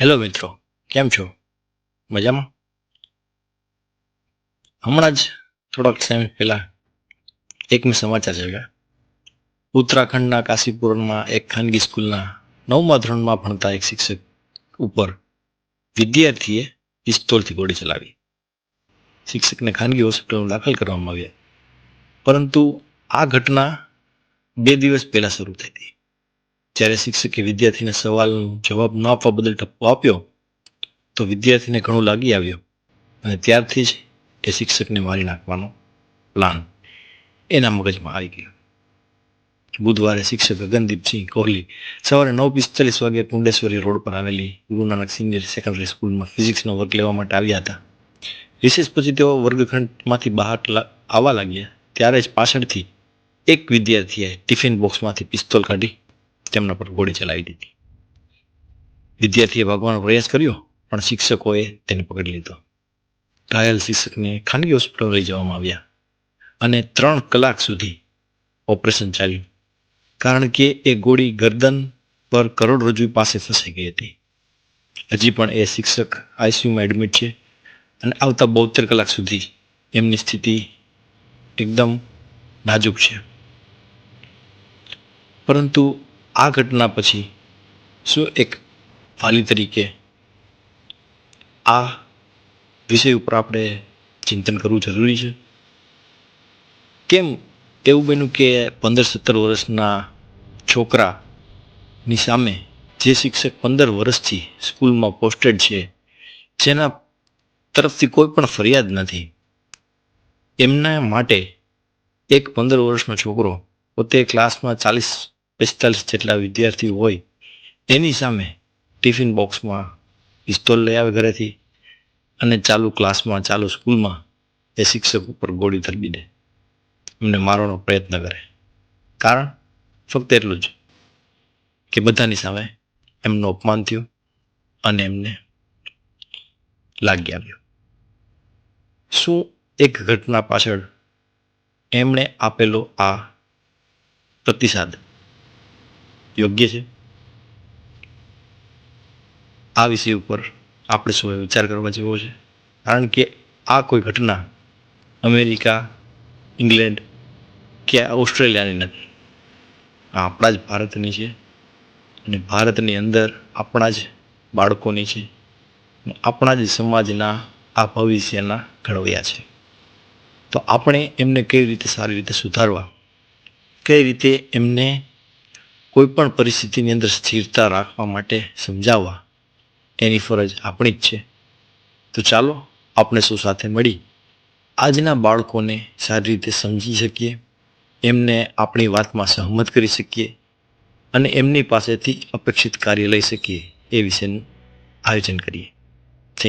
Hello મિત્રો, કેમ છો? મજામાં? હમણાં જ થોડાક સમય પહેલા એક મેં સમાચાર જોયા. ઉત્તરાખંડના કાશીપુરમાં એક ખાનગી સ્કૂલના નવમા ધોરણમાં ભણતા એક શિક્ષક ઉપર વિદ્યાર્થીએ પિસ્તોલથી ગોળી ચલાવી. શિક્ષકને ખાનગી હોસ્પિટલમાં દાખલ કરવામાં આવ્યા. પરંતુ આ ઘટના બે દિવસ પહેલાં શરૂ થઈ હતી. જ્યારે શિક્ષકે વિદ્યાર્થીને સવાલનો જવાબ ન આપવા બદલ ટપ્પો આપ્યો, તો વિદ્યાર્થીને ઘણું લાગી આવ્યું અને ત્યારથી જ એ શિક્ષકને મારી નાખવાનો પ્લાન એના મગજમાં આવી ગયો. બુધવારે શિક્ષક ગગનદીપસિંહ કોહલી સવારે નવ પિસ્તાલીસ વાગે પુંડેશ્વરી રોડ પર આવેલી ગુરુ નાનક સિનિયર સેકન્ડરી સ્કૂલમાં ફિઝિક્સનો વર્ગ લેવા માટે આવ્યા હતા. વિશેષ પછી તેઓ વર્ગખંડમાંથી બહાર આવવા લાગ્યા. ત્યારે જ પાછળથી એક વિદ્યાર્થીએ ટિફિન બોક્સમાંથી પિસ્તોલ કાઢી તેમના પર ગોળી ચલાવી દીધી. વિદ્યાર્થીએ ભાગવાનો પ્રયાસ કર્યો, પણ શિક્ષકોએ તેને પકડી લીધો. ઘાયલ શિક્ષકને ખાનગી હોસ્પિટલ લઈ જવામાં આવ્યા અને ત્રણ કલાક સુધી ઓપરેશન ચાલ્યું. કારણ કે એ ગોળી ગરદન પર કરોડરજ્જુ પાસે ફસાઈ ગઈ હતી. હજી પણ એ શિક્ષક આઈસીયુમાં એડમિટ છે અને આવતા બોતેર કલાક સુધી એમની સ્થિતિ એકદમ નાજુક છે. પરંતુ આ ઘટના પછી શું એક વાલી તરીકે આ વિષય ઉપર આપણે ચિંતન કરવું જરૂરી છે? કેમ એવું બન્યું કે પંદર સત્તર વર્ષના છોકરાની સામે જે શિક્ષક પંદર વર્ષથી સ્કૂલમાં પોસ્ટેડ છે, જેના તરફથી કોઈ પણ ફરિયાદ નથી, એમના માટે એક પંદર વર્ષનો છોકરો પોતે ક્લાસમાં ચાલીસ પિસ્તાલીસ જેટલા વિદ્યાર્થીઓ હોય, એની સામે ટિફિન બોક્સમાં પિસ્તોલ લઈ આવે ઘરેથી અને ચાલુ ક્લાસમાં, ચાલુ સ્કૂલમાં એ શિક્ષક ઉપર ગોળી ધરબી દે. એમને મારવાનો પ્રયત્ન કરે. કારણ ફક્ત એટલું જ કે બધાની સામે એમનું અપમાન થયું અને એમને લાગી આવ્યું. શું એક ઘટના પાછળ એમણે આપેલો આ પ્રતિસાદ યોગ્ય છે? આ વિષય ઉપર આપણે સૌએ વિચાર કરવા જેવો છે. કારણ કે આ કોઈ ઘટના અમેરિકા, ઇંગ્લેન્ડ કે ઓસ્ટ્રેલિયાની નથી. આ આપણા જ ભારતની છે અને ભારતની અંદર આપણા જ બાળકોની છે આપણા જ સમાજના આ ભવિષ્યના ઘડવૈયા છે. તો આપણે એમને કઈ રીતે સારી રીતે સુધારવા? કઈ રીતે એમને કોઈ પણ પરિસ્થિતિની અંદર સ્થિરતા રાખવા માટે સમજાવવા, એની ફરજ આપણી જ છે. તો ચાલો આપણે સૌ સાથે મળી આજના બાળકોને સારી રીતે સમજી શકીએ, એમને આપણી વાતમાં સહમત કરી શકીએ અને એમની પાસેથી અપેક્ષિત કાર્ય લઈ શકીએ એ વિશેનું આયોજન કરીએ.